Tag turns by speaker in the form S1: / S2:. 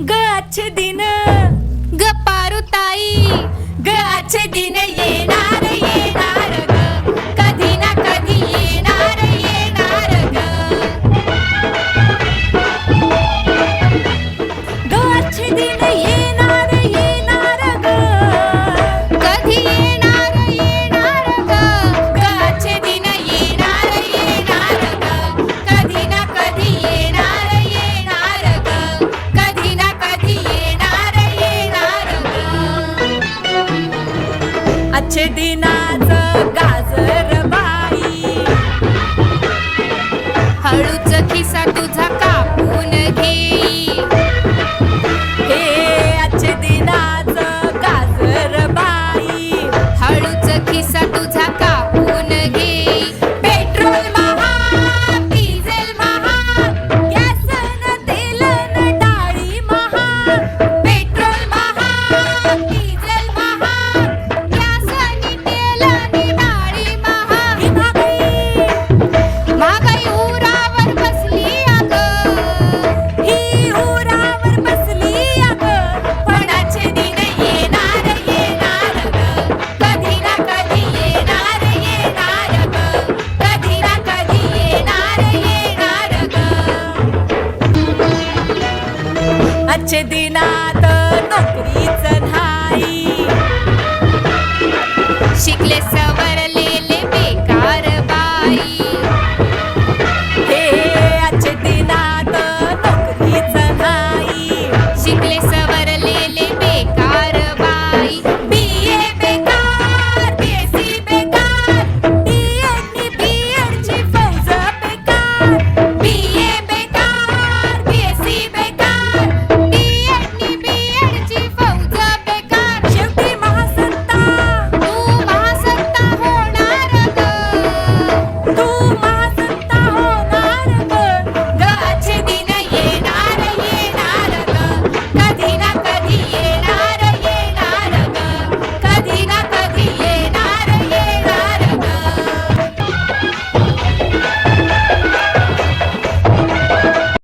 S1: ग अच्छे दिन.
S2: ग पारुताई.
S1: ग अच्छे दिन न
S2: तुझा कापून
S1: घे. आजचे दिनात नोकरीच
S2: ना